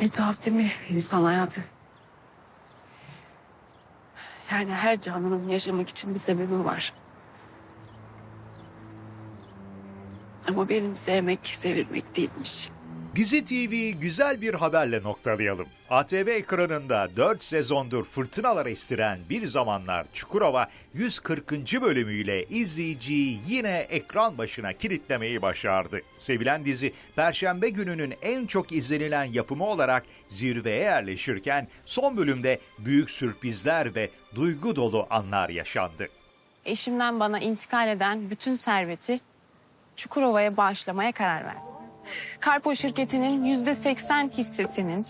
Ne tuhaf değil mi insan hayatı? Yani her canlının yaşamak için bir sebebi var. Ama benim sevmek, sevilmek değilmiş. Dizi TV'yi güzel bir haberle noktalayalım. ATV ekranında 4 sezondur fırtınalar estiren Bir Zamanlar Çukurova 140. bölümüyle izleyiciyi yine ekran başına kilitlemeyi başardı. Sevilen dizi Perşembe gününün en çok izlenilen yapımı olarak zirveye yerleşirken son bölümde büyük sürprizler ve duygu dolu anlar yaşandı. Eşimden bana intikal eden bütün serveti Çukurova'ya bağışlamaya karar verdim. Karpo şirketinin yüzde seksen hissesinin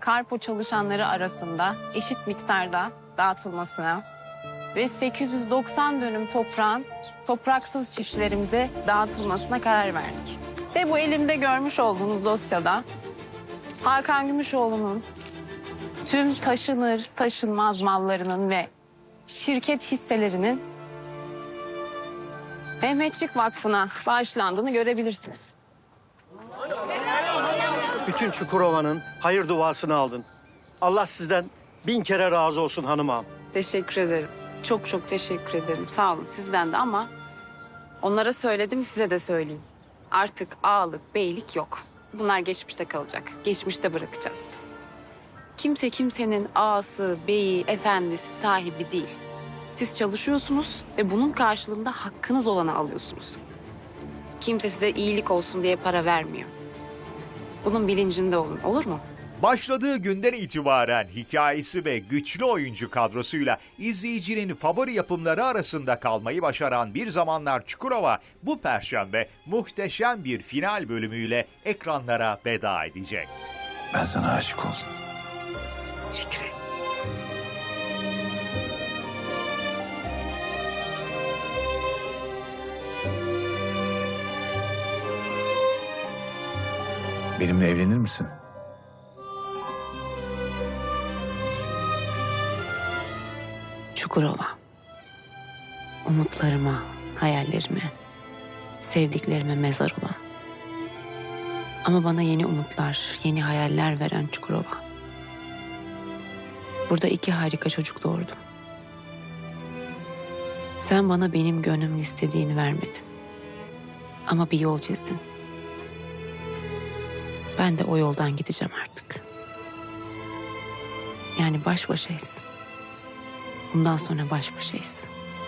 Karpo çalışanları arasında eşit miktarda dağıtılmasına ve 890 dönüm toprağın topraksız çiftçilerimize dağıtılmasına karar verdik. Ve bu elimde görmüş olduğunuz dosyada Hakan Gümüşoğlu'nun tüm taşınır taşınmaz mallarının ve şirket hisselerinin Mehmetçik Vakfı'na bağışlandığını görebilirsiniz. Bütün Çukurova'nın hayır duasını aldın. Allah sizden bin kere razı olsun hanım ağam. Teşekkür ederim. Çok çok teşekkür ederim. Sağ olun sizden de ama onlara söyledim size de söyleyeyim. Artık ağalık, beylik yok. Bunlar geçmişte kalacak. Geçmişte bırakacağız. Kimse kimsenin ağası, beyi, efendisi, sahibi değil. Siz çalışıyorsunuz ve bunun karşılığında hakkınız olanı alıyorsunuz. Kimse size iyilik olsun diye para vermiyor. Bunun bilincinde olun, olur mu? Başladığı günden itibaren hikayesi ve güçlü oyuncu kadrosuyla izleyicinin favori yapımları arasında kalmayı başaran Bir Zamanlar Çukurova bu perşembe muhteşem bir final bölümüyle ekranlara veda edecek. Ben sana aşık oldum. Fikret. Benimle evlenir misin? Çukurova. Umutlarıma, hayallerime, sevdiklerime mezar olan. Ama bana yeni umutlar, yeni hayaller veren Çukurova. Burada iki harika çocuk doğurdum. Sen bana benim gönlümün istediğini vermedin. Ama bir yol çizdin. Ben de o yoldan gideceğim artık. Yani baş başayız. Bundan sonra baş başayız.